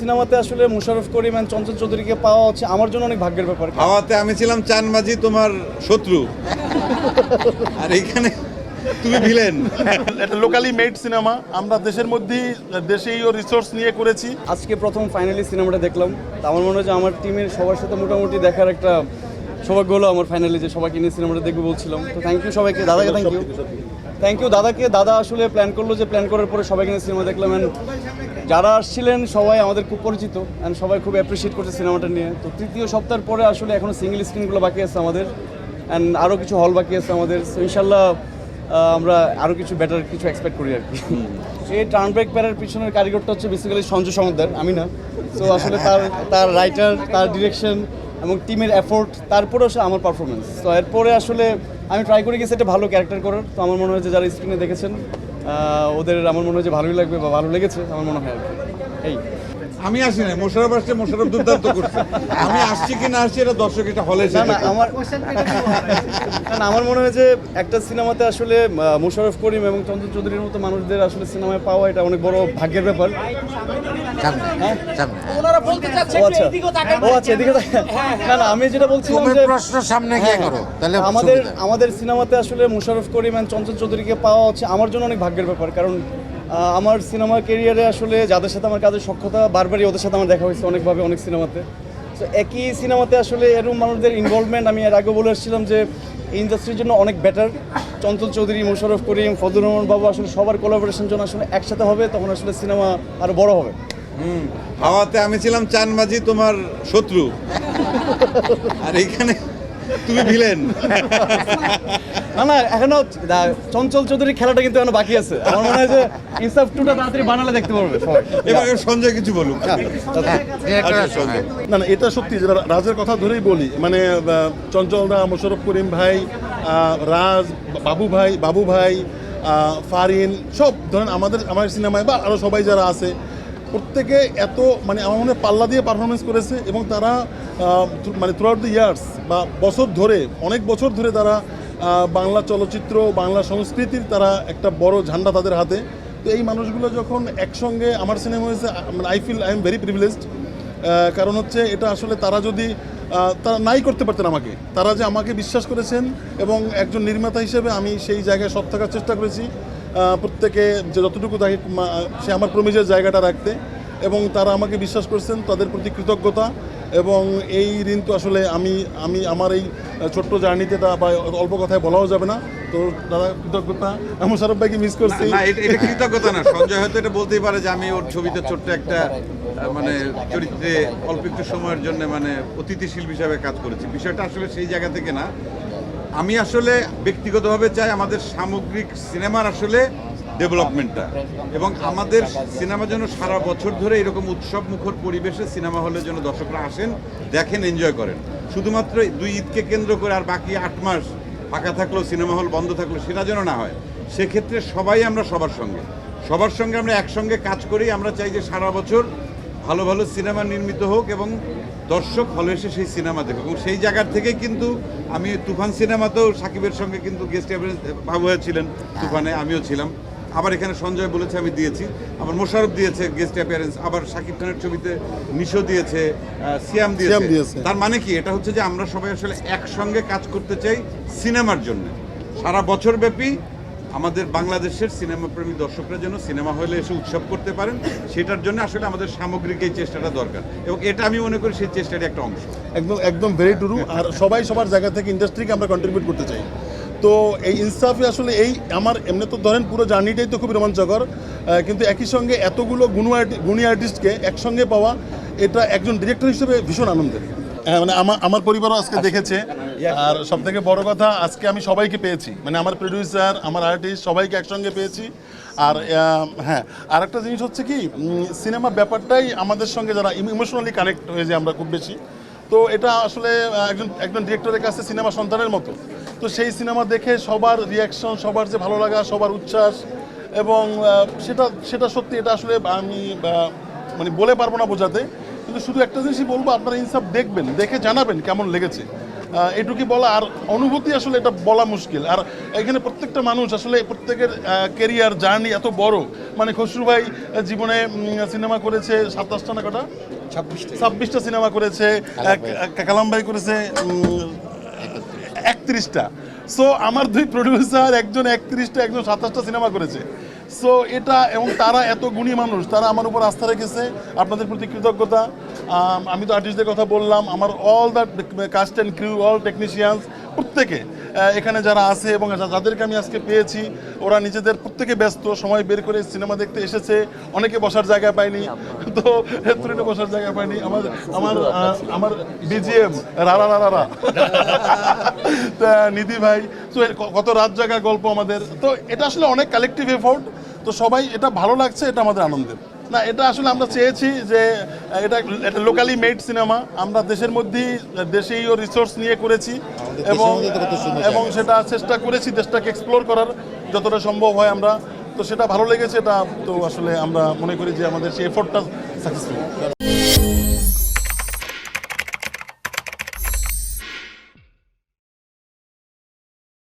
সিনেমাতে আসলে মুশারফ করিম and চঞ্চল চৌধুরীকে পাওয়া হচ্ছে আমার জন্য অনেক ভাগ্যের ব্যাপার। হাওয়াতে আমি ছিলাম চান মাঝি তোমার শত্রু। আর এখানে তুমি ভিলেন। এটা লোকালি মেড সিনেমা আমরা দেশের মধ্যেই দেশেই ও রিসোর্স নিয়ে করেছি। আজকে প্রথম ফাইনালি সিনেমাটা দেখলাম। তো আমার মনে হয় যে আমার টিমের সবার সাথে মোটামুটি দেখার একটা সৌভাগ্য হলো আমার ফাইনালি যে সবাইকে নিয়ে সিনেমাটা দেখব বলছিলাম। তো থ্যাংক ইউ সবাইকে। দাদাকে থ্যাংক ইউ থ্যাংক ইউ দাদাকে। দাদা আসলে প্ল্যান করল যে প্ল্যান করার পরে সবাইকে নিয়ে সিনেমা দেখলাম and যারা আসছিলেন সবাই আমাদের খুব পরিচিত অ্যান্ড সবাই খুব অ্যাপ্রিসিয়েট করছে সিনেমাটা নিয়ে। তো তৃতীয় সপ্তাহের পরে আসলে এখনও সিঙ্গেল স্ক্রিনগুলো বাকি আছে আমাদের অ্যান্ড আরও কিছু হল বাকি আছে আমাদের। ইনশাল্লাহ আমরা আরও কিছু বেটার কিছু এক্সপেক্ট করি আর কি। এই টার্ন ব্রেক প্যারের পিছনের কারিগরটা হচ্ছে বেসিক্যালি সঞ্জয় সমদ্দার আমি না। তো আসলে তার তার রাইটার তার ডিরেকশন এবং টিমের এফোর্ট তারপরে আসলে আমার পারফরমেন্স তো এরপরে আসলে আমি ট্রাই করে গেছি একটা ভালো ক্যারেক্টার করার। তো আমার মনে হয় যে যারা স্ক্রিনে দেখেছেন ওদের আমার মনে হয় যে ভালোই লাগবে বা ভালো লেগেছে আমার মনে হয়। এই আমি আসি না মোশারফ আসছে মোশারফ দুর্দান্ত করছে। আমি আসছি কি না আসছি এটা দর্শক এটা হলে আমার আমার মনে হয় যে একটা সিনেমাতে আসলে আহ, মোশাররফ করিম এবং চন্দ্র চৌধুরীর মতো মানুষদের আসলে সিনেমায় পাওয়া এটা অনেক বড় ভাগ্যের ব্যাপার। হ্যাঁ? ও আচ্ছা। ও আচ্ছা এদিকে না না আমি যেটা বলছিলাম যে প্রশ্ন সামনে গিয়ে হ্যাঁ, করো তাহলে আমাদের আমাদের সিনেমাতে আসলে মোশাররফ করিম চঞ্চল চৌধুরীকে পাওয়া হচ্ছে আমার জন্য অনেক ভাগ্যের ব্যাপার কারণ আমার সিনেমা কেরিয়ারে আসলে যাদের সাথে আমার কাজের সক্ষতা বারবারই ওদের সাথে আমার দেখা হয়েছে অনেকভাবে অনেক সিনেমাতে তো একই সিনেমাতে আসলে এরকম মানুষদের ইনভলভমেন্ট আমি এর আগে বলে এসেছিলাম যে ইন্ডাস্ট্রির জন্য অনেক বেটার চঞ্চল চৌধুরী, মোশাররফ করিম, ফজলুর রহমান বাবু আসলে সবার কোলাবোরেশন জন্য আসলে একসাথে হবে, তখন আসলে সিনেমা আরও বড় হবে। হাওয়াতে আমি ছিলাম চান মাঝি তোমার শত্রু। আর এইখানে তুমি ভিলেন। না না এখনও চঞ্চল চৌধুরীর খেলাটা কিন্তু এখনও বাকি আছে। আমার মনে হয় যে ইনসাফ টুটা তাড়াতাড়ি বানালে দেখতে পারবে এবার সঞ্জয় কিছু বলুক। হ্যাঁ, আচ্ছা। হ্যাঁ। না না এটা সত্যি রাজের কথা ধরেই বলি মানে আহ, চঞ্চল দা মোশারফ করিম ভাই রাজ বাবু ভাই বাবু ভাই আহ, ফারিন সব ধরেন আমাদের আমার সিনেমায় বা আরও সবাই যারা আছে প্রত্যেকে এত মানে আমার মনে পাল্লা দিয়ে পারফরমেন্স করেছে এবং তারা মানে থ্রু আউট দ্য ইয়ার্স বা বছর ধরে, অনেক বছর ধরে তারা বাংলা চলচ্চিত্র, বাংলা সংস্কৃতির তারা একটা বড় ঝান্ডা তাদের হাতে। তো এই মানুষগুলো যখন একসঙ্গে, আমার সিনেমা হয়েছে I feel I am very privileged কারণ হচ্ছে এটা আসলে তারা যদি তারা নাই করতে পারতেন আমাকে। তারা যে আমাকে বিশ্বাস করেছেন এবং একজন নির্মাতা হিসেবে আমি সেই জায়গায় সব থাকার চেষ্টা করেছি। প্রত্যেকে যে যতটুকু তাকে সে আমার প্রমিজের জায়গাটা রাখতে এবং তারা আমাকে বিশ্বাস করছেন তাদের প্রতি কৃতজ্ঞতা এবং এই ঋণ তো আসলে আমি আমি আমার এই ছোট্ট জার্নিতে তা বা অল্প কথায় বলাও যাবে না। তো দাদা কৃতজ্ঞতা। আমি শারফ ভাইকে মিস করছি। এটা কৃতজ্ঞতা না। সঞ্জয় হয়তো এটা বলতেই পারে যে আমি ওর ছবিতে ছোট্ট একটা মানে চরিত্রে অল্প একটু সময়ের জন্য মানে অতিথিশীল হিসাবে কাজ করেছি। বিষয়টা আসলে সেই জায়গা থেকে না। আমি আসলে ব্যক্তিগতভাবে চাই আমাদের সামগ্রিক সিনেমার আসলে ডেভেলপমেন্টটা। এবং আমাদের সিনেমা যেন সারা বছর ধরে এরকম উৎসব মুখর পরিবেশে সিনেমা হলের জন্য দর্শকরা আসেন, দেখেন এনজয় করেন। শুধুমাত্র দুই ঈদকে কেন্দ্র করে আর বাকি আট মাস ফাঁকা থাকলেও সিনেমা হল বন্ধ থাকলেও সেটা যেন না হয়, সেক্ষেত্রে সবাই আমরা সবার সঙ্গে। সবার সঙ্গে আমরা একসঙ্গে কাজ করি, আমরা চাই যে সারা বছর ভালো ভালো সিনেমা নির্মিত হোক এবং দর্শক হলে এসে সেই সিনেমা দেখুক। এবং সেই জায়গার থেকেই কিন্তু আমি তুফান সিনেমাতেও সাকিবের সঙ্গে কিন্তু গেস্ট বাবু হয়ে ছিলেন তুফানে আমিও ছিলাম। আবার এখানে সঞ্জয় বলেছে আমি দিয়েছি। আবার মোশারফ দিয়েছে গেস্ট অ্যাপিয়ারেন্স আবার সাকিব খানের ছবিতে নিশো দিয়েছে সিয়াম দিয়েছে। তার মানে কি? এটা হচ্ছে যে আমরা সবাই আসলে একসঙ্গে কাজ করতে চাই সিনেমার জন্য। সারা বছর ব্যাপী আমাদের বাংলাদেশের সিনেমা প্রেমী দর্শকরা যেন সিনেমা হলে এসে উৎসব করতে পারেন, সেটার জন্য আসলে আমাদের সামগ্রিক এই চেষ্টাটা দরকার। এবং এটা আমি মনে করি সেই চেষ্টারই একটা অংশ। একদম একদম ভেরি টুরু আর সবাই সবার জায়গা থেকে ইন্ডাস্ট্রিকে আমরা কন্ট্রিবিউট করতে চাই। তো এই ইনসাফি আসলে এই আমার এমনি তো ধরেন পুরো জার্নিটাই তো খুবই রোমাঞ্চকর কিন্তু একই সঙ্গে এতগুলো গুণু গুণী আর্টিস্টকে একসঙ্গে পাওয়া এটা একজন ডিরেক্টর হিসেবে ভীষণ আনন্দের। হ্যাঁ মানে আমার আমার পরিবারও আজকে দেখেছে। আর সব থেকে বড় কথা, আজকে আমি সবাইকে পেয়েছি। মানে আমার প্রডিউসার আমার আর্টিস্ট সবাইকে একসঙ্গে পেয়েছি। আর হ্যাঁ আর একটা জিনিস হচ্ছে কি সিনেমা ব্যাপারটাই আমাদের সঙ্গে যারা ইমোশনালি কানেক্ট হয়ে যায় আমরা খুব বেশি। তো এটা আসলে একজন একজন ডিরেক্টরের কাছে সিনেমা সন্তানের মতো। তো সেই সিনেমা দেখে সবার রিয়াকশন সবার যে ভালো লাগা, সবার উচ্ছ্বাস এবং সেটা সেটা সত্যি, এটা আসলে আমি মানে বলে পারব না বোঝাতে। কিন্তু শুধু একটা জিনিসই বলব, আপনারা ইনসাফ দেখবেন, দেখে জানাবেন কেমন লেগেছে। আহ, এটুকুই বলা আর অনুভূতি আসলে এটা বলা মুশকিল। আর এখানে প্রত্যেকটা মানুষ আসলে প্রত্যেকের কেরিয়ার জার্নি এত বড়। মানে খসরু ভাই জীবনে সিনেমা করেছে সাতাশটা না কটা? ছাব্বিশটা। সিনেমা করেছে। কালাম ভাই। করেছে একত্রিশটা। সো আমার দুই প্রডিউসার একজন একত্রিশটা একজন সাতাশটা সিনেমা করেছে। সো এটা এবং তারা এত গুণী মানুষ তারা আমার উপর আস্থা রেখেছে। আপনাদের প্রতি কৃতজ্ঞতা। আম, আমি তো আর্টিস্টদের কথা বললাম আমার all the cast and crew all technicians প্রত্যেকে এখানে যারা আছে এবং যাদেরকে আমি আজকে পেয়েছি ওরা নিজেদের প্রত্যেকে ব্যস্ত সময় বের করে সিনেমা দেখতে এসেছে অনেকে বসার জায়গা পায়নি তো হেত্রিনে বসার জায়গা পায়নি আমার আমার আমার বিজিএম রারা রারা তা নিধি ভাই তো কত রাত জায়গা গল্প আমাদের তো এটা আসলে অনেক কালেকটিভ এফোর্ট তো সবাই এটা ভালো লাগছে এটা আমাদের আনন্দের। না এটা আসলে আমরা চেয়েছি যে এটা একটা লোকালি মেড সিনেমা আমরা দেশের মধ্যেই দেশেই ও রিসোর্স নিয়ে করেছি এবং এবং সেটা চেষ্টা করেছি দেশটাকে এক্সপ্লোর করার যতটা সম্ভব হয় আমরা। তো সেটা ভালো লেগেছে এটা তো আসলে আমরা মনে করি যে আমাদের সেই এফোর্টটা সাকসেসফুল